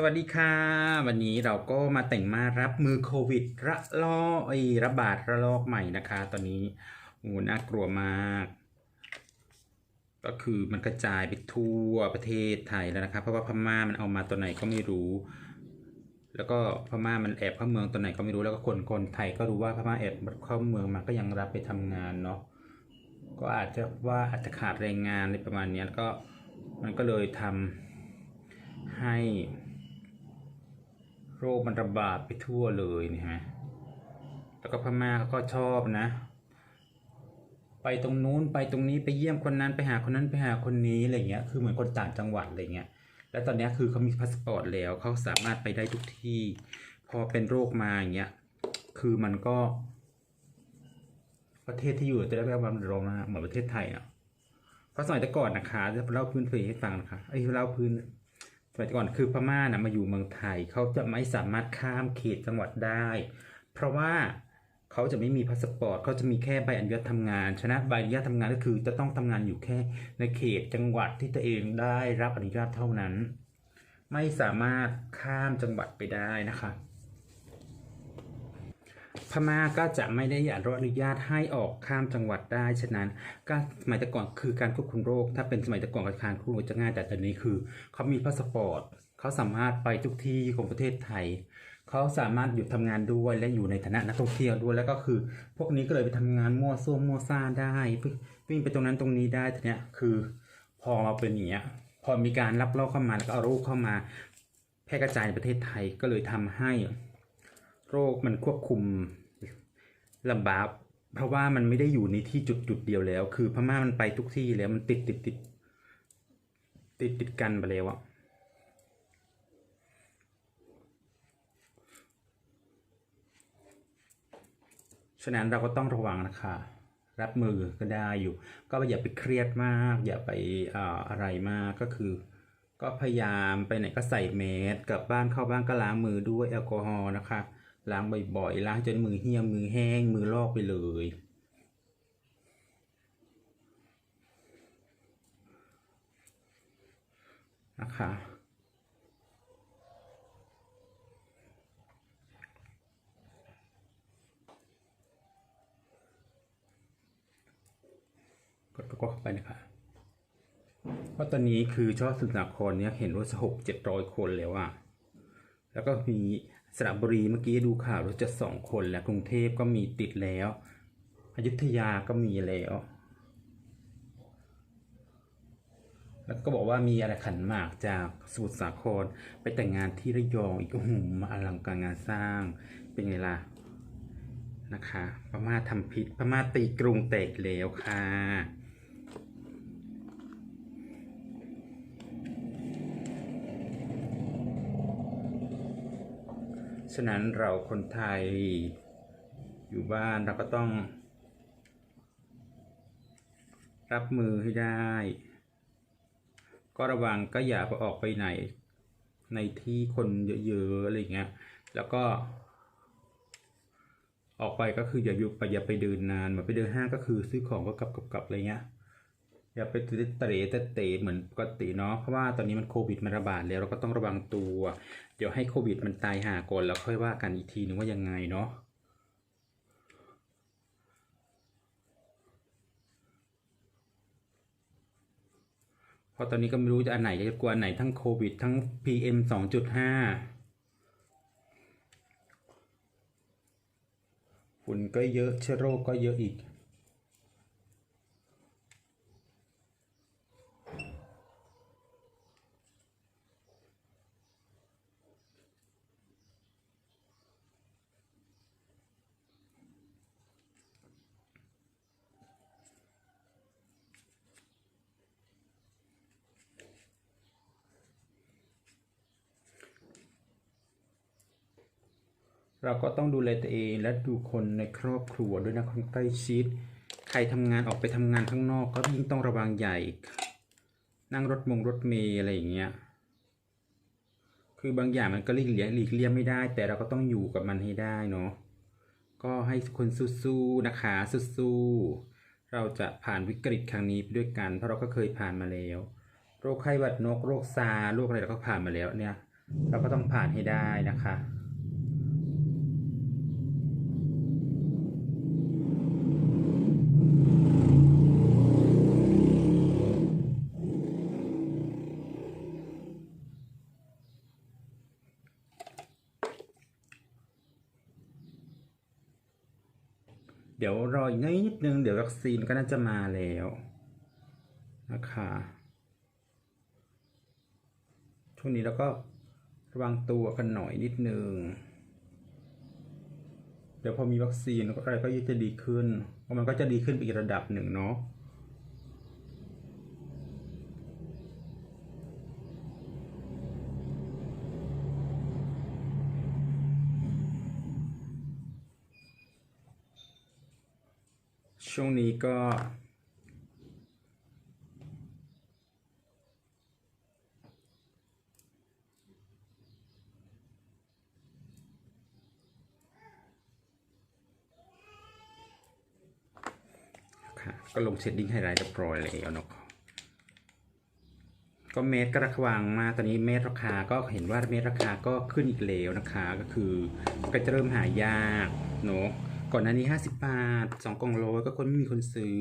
สวัสดีค่ะ วันนี้เราก็มาแต่งมารับมือโควิด ระลอกไอระบาดระลอกใหม่นะคะ ตอนนี้โอ้น่ากลัวมาก ก็คือมันกระจายไปทั่วประเทศไทยแล้วนะครับเพราะว่าพม่ามันเอามาตัวไหนก็ไม่รู้ แล้วก็พม่ามันแอบเข้าเมืองตัวไหนก็ไม่รู้แล้วก็คนคนไทยก็รู้ว่าพม่าแอบเข้าเมืองมาก็ยังรับไปทำงานเนาะก็อาจจะว่าอาจจะขาดแรงงานอะไรประมาณนี้แล้วก็มันก็เลยทำให้ โรคมันระบาดไปทั่วเลยนี่เห็นไหมแล้วก็พม่าเขาก็ชอบนะ ไปตรงนู้นไปตรงนี้ไปเยี่ยมคนนั้นไปหาคนนั้นไปหาคนนี้อะไรเงี้ยคือเหมือนคนต่างจังหวัดอะไรเงี้ยแล้วตอนนี้คือเขามีพาสปอร์ตแล้วเขาสามารถไปได้ทุกที่ พอเป็นโรคมาอย่างเงี้ยคือมันก็ ประเทศที่อยู่จะได้รับความร้อนนะเหมือนประเทศไทยอะเพราะสมัยแต่ก่อนนะคะจะเล่าพื้นเพให้ฟังนะคะไอ้ยเล่าพื้น มัยก่อนคือพม่านะมาอยู่เมืองไทยเขาจะไม่สามารถข้ามเขตจังหวัดได้ เพราะว่าเขาจะไม่มีพาสปอร์ตเขาจะมีแค่ใบอนุญาตทำงาน ชนะใบอนุญาตทำงานก็คือ จะต้องทำงานอยู่แค่ในเขตจังหวัดที่ตัวเองได้รับอนุญาตเท่านั้น ไม่สามารถข้ามจังหวัดไปได้นะคะ พม่าก็จะไม่ได้อนุญาตให้ออกข้ามจังหวัดได้ ฉะนั้นก็สมัยแต่ก่อนคือการควบคุมโรค ถ้าเป็นสมัยแต่ก่อนการควบคุมโรคจะง่าย แต่ตอนนี้คือ เขามีพาสปอร์ตเขาสามารถไปทุกที่ของประเทศไทย เขาสามารถหยุดทำงานด้วยและอยู่ในฐานะนักท่องเที่ยวด้วย แล้วก็คือ พวกนี้ก็เลยไปทำงานมั่วซั่วมั่วซ่าได้วิ่งไปตรงนั้นตรงนี้ได้ทีเนี้ยคือ พอมาเป็นอย่างเงี้ยพอมีการรับลอกเข้ามาแล้วก็เอาโรคเข้ามา แพร่กระจายในประเทศไทยก็เลยทำให้ โรคมันควบคุมลำบากเพราะว่ามันไม่ได้อยู่ในที่จุดจุดเดียวแล้ว คือพม่ามันไปทุกที่แล้วมันติดติดติดติดติดกันไปแล้วอะฉะนั้นเราก็ต้องระวังนะคะ รับมือก็ได้อยู่ ก็อย่าไปเครียดมาก อย่าไปอ่าอะไรมากก็คือ ก็พยายามไปไหนก็ใส่แมสกลับบ้านเข้าบ้านก็ล้างมือด้วยแอลกอฮอล์นะคะ ล้างบ่อยๆล้างจนมือเหี่ยวมือแห้งมือลอกไปเลย นะคะกดก็เข้าไปนะคะเพราะตอนนี้คือชอบสุนทรครเนี่ยเห็นว่าหกเจ็ดร้อยคนแล้วอะแล้วก็มี สระบุรีเมื่อกี้ดูข่าวว่าจะสองคนแล้วกรุงเทพก็มีติดแล้วอยุธยาก็มีแล้ว แล้วก็บอกว่ามีอะไรขันหมากจากสมุทรสาครไปแต่งงานที่ระยองอีกโอ้โหมาอลังการงานสร้างเป็นไงล่ะนะคะพม่าทำผิดพม่าตีกรุงแตกแล้วค่ะ ฉะนั้นเราคนไทยอยู่บ้านเราก็ต้อง รับมือให้ได้ ก็ระวังก็อย่าไปออกไปไหน ในที่คนเยอะๆอะไรเงี้ย แล้วก็ ออกไปก็คืออย่าอยู่ไปอย่าไปเดินนานเหมือนไปเดินห้างก็คือซื้อของก็กลับกลับกลับอะไรเงี้ย อย่าไปเตะเตะเตะเตะเหมือนปกติเนาะเพราะว่าตอนนี้มันโควิดมันระบาดแล้วเราก็ต้องระวังตัว เดี๋ยวให้โควิดมันตายหาก่อนแล้วค่อยว่ากันอีกทีนึงว่ายังไงเนาะเพราะตอนนี้ก็ไม่รู้จะอันไหนจะกลัวอันไหนทั้งโควิด ทั้ง PM สองจุดห้าฝุ่นก็เยอะเชื้อโรคก็เยอะอีก เราก็ต้องดูแลตัวเองและดูคนในครอบครัวด้วยนะคนใกล้ชิด ใครทำงานออกไปทำงานข้างนอกก็ยิ่งต้องระวังใหญ่ นั่งรถมงรถเมล์อะไรอย่างเงี้ย คือบางอย่างมันก็หลีกเลี่ยงหลีกเลี่ยงไม่ได้ แต่เราก็ต้องอยู่กับมันให้ได้เนาะ ก็ให้คนสู้ๆนะคะสู้ๆ เราจะผ่านวิกฤตครั้งนี้ไปด้วยกัน เพราะเราก็เคยผ่านมาแล้ว โรคไข้หวัดนก โรคซาร์โรคอะไรเราก็ผ่านมาแล้วเนี่ย เราก็ต้องผ่านให้ได้นะคะ ออีกนิดนึง เดี๋ยววัคซีนก็น่าจะมาแล้วนะคะช่วงนี้เราก็ระวังตัวกันหน่อยนิดนึง เดี๋ยวพอมีวัคซีนอะไรก็จะดีขึ้นเพราะมันก็จะดีขึ้นไปอีกระดับหนึ่งเนาะ ช่วงนี้ก็ค่ะก็ลงเชดดิ้งไฮไลท์เรียบร้อยแล้วเนาะก็เมตรก็ราคาวางมาตอนนี้เมตรราคาก็เห็นว่าเมตรราคาก็ขึ้นอีกแล้วนะคะ ก็คือก็จะเริ่มหายากเนาะ ก่อนหน้านี้ 50 บาทสองกล่องโลก็คนไม่มีคนซื้อ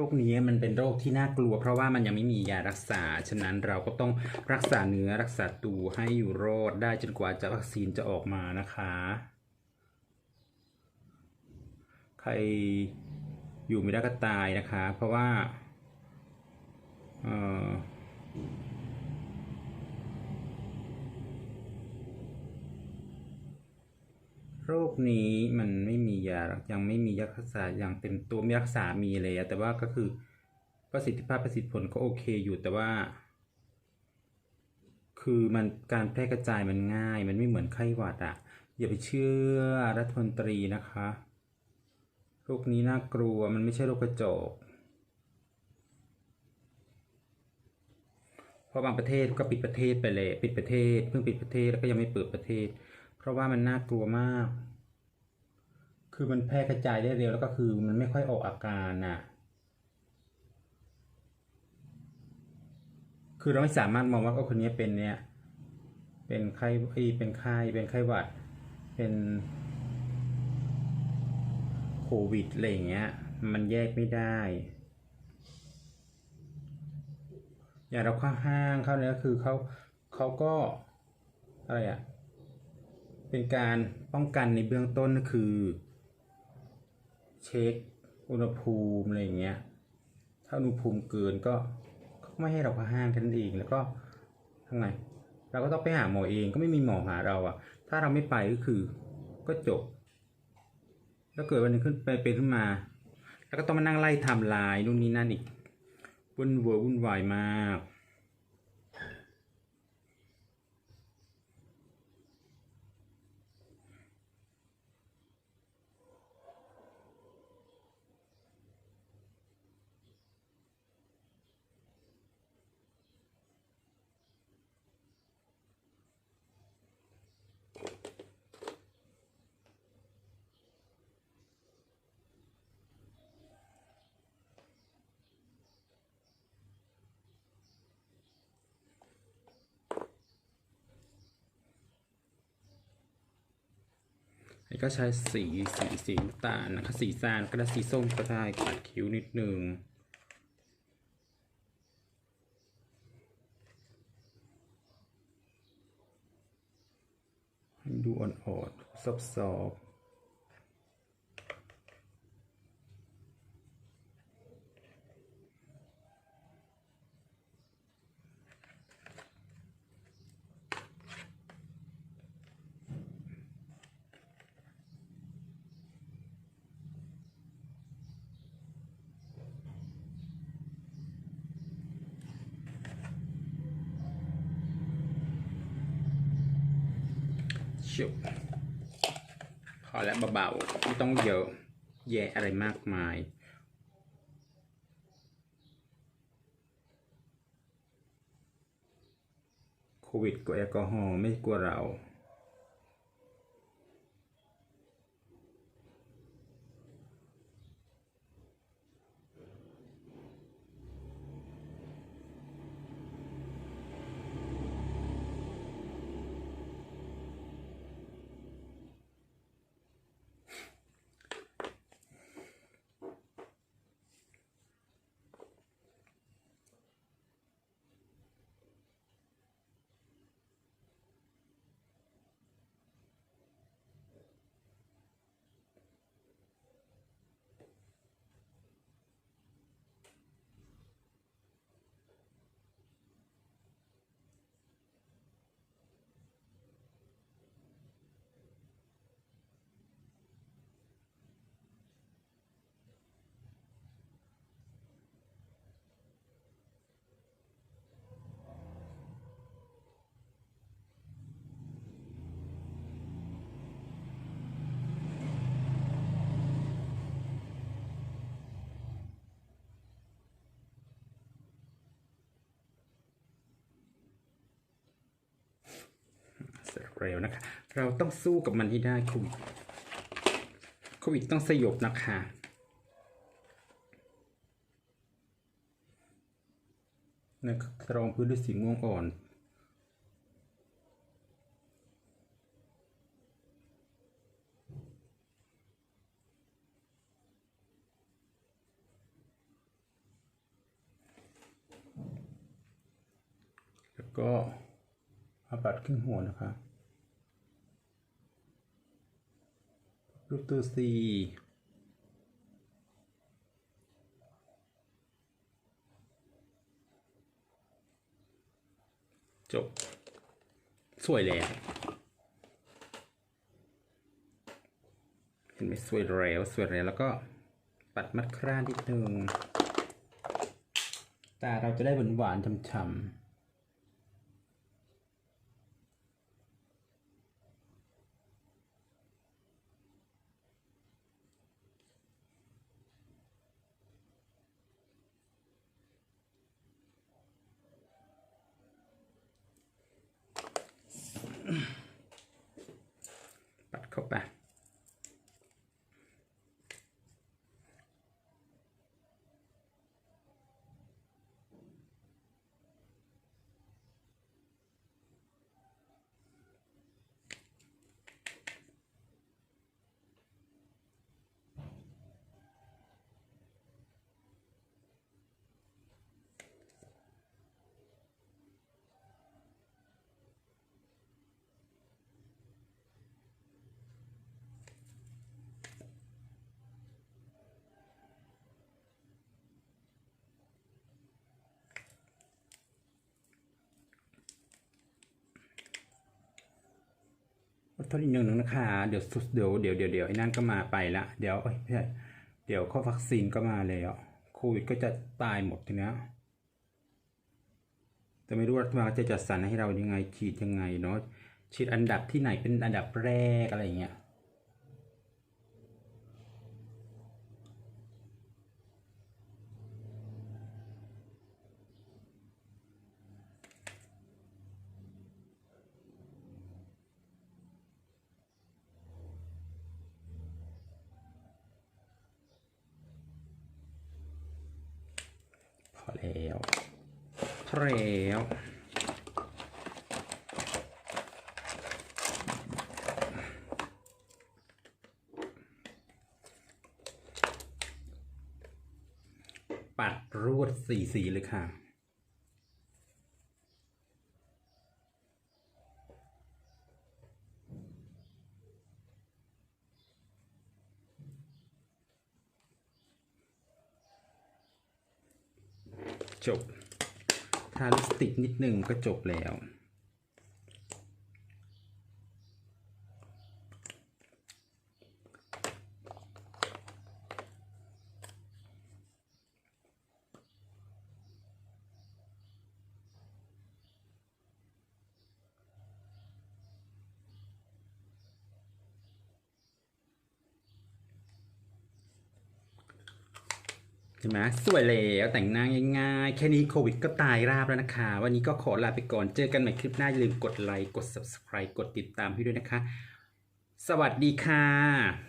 โรคนี้มันเป็นโรคที่น่ากลัว เพราะว่ามันยังไม่มียารักษา ฉะนั้นเราก็ต้องรักษาเนื้อรักษาตัวให้อยู่รอดได้จนกว่าจะวัคซีนจะออกมานะคะ ใครอยู่ไม่ได้ก็ตายนะคะ เพราะว่า เอ่อ โรคนี้มันไม่มียายังไม่มียารักษาอย่างเต็มตัวมีรักษามีเลยแต่ว่าก็คือประสิทธิภาพประสิทธิผลก็โอเคอยู่แต่ว่า คือมันการแพร่กระจายมันง่าย มันไม่เหมือนไข้หวัดอะ อย่าไปเชื่อรัฐมนตรีนะคะโรคนี้น่ากลัวมันไม่ใช่โรคกระจกเพราะบางประเทศก็ปิดประเทศไปเลย ปิดประเทศ เพิ่งปิดประเทศแล้วก็ยังไม่เปิดประเทศ เพราะว่ามันน่ากลัวมาก คือมันแพร่กระจายได้เร็วแล้วก็คือมันไม่ค่อยออกอาการน่ะ คือเราไม่สามารถมองว่าคนนี้เป็นเนี่ย เป็นไข้เอ้เป็นไข้เป็นไข้หวัด เป็นโควิดอะไรอย่างเงี้ย มันแยกไม่ได้อย่างเราเข้าห้างเข้าเนี่ยคือเขาเขาก็อะไรอะ เป็นการป้องกันในเบื้องต้นก็คือ เช็คอุณหภูมิอะไรอย่างเงี้ย ถ้าอุณหภูมิเกินก็ไม่ให้เราเข้าห้างแค่นั้นเองแล้วก็ทำไงเราก็ต้องไปหาหมอเองก็ไม่มีหมอหาเราอะถ้าเราไม่ไปก็คือก็จบ แล้วเกิดวันนึงขึ้นไปเป็นขึ้นมา แล้วก็ต้องมานั่งไล่ทำลายนู่นนี่นั่นอีกวุ่นวายวุ่นวายมาก แล้วก็ใช้สีสีสีน้ำตาลนะคะสีซานก็ได้สีส้มก็ได้ปัดคิ้วนิดนึงให้ดูอ่อนๆซอบ ชุบพอแล้วเบาๆไม่ต้องเยอะแย่อะไรมากมายโควิดกับแอลกอฮอล์ไม่กลัวเรา เร็วนะคะ เราต้องสู้กับมันให้ได้โควิดโควิดต้องสยบนะคะนะครับรองพื้นด้วยสีม่วงอ่อนแล้วก็อาปัดขึ้นหัวนะคะ รูปตัวซีจบ สวยแล้ว เห็นไหมสวยแล้ว สวยแล้ว แล้วก็ปัดมัดคร่านิดนึง ตาเราจะได้หวานหวานๆช่ำๆ อดทนอีกหนึ่งหนึ่งนะคะ เดี๋ยวเดี๋ยวเดี๋ยวเดี๋ยวเดี๋ยวไอ้นั่นก็มาไปละ เดี๋ยวเอ้ยไม่ใช่เดี๋ยวข้อวัคซีนก็มาแล้วโควิดก็จะตายหมดทีเนี้ยแต่ไม่รู้รัฐบาลจะจัดสรรให้เรายังไงฉีดยังไงเนาะฉีดอันดับที่ไหนเป็นอันดับแรกอะไรอย่างเงี้ย แล้วพอแล้วปัดรวดสีสีเลยค่ะ จบ ทาลิปสติกนิดหนึ่งก็จบแล้ว ใช่ไหมสวยแล้วแต่งหน้าง่ายๆ แค่นี้โควิดก็ตายราบแล้วนะคะ วันนี้ก็ขอลาไปก่อนเจอกันใหม่คลิปหน้า อย่าลืมกดไลค์กด subscribe กดติดตามให้ด้วยนะคะ สวัสดีค่ะ